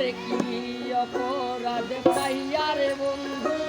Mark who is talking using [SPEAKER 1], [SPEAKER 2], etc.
[SPEAKER 1] করে কি অপরাধ পাইয়া রে বন্ধু?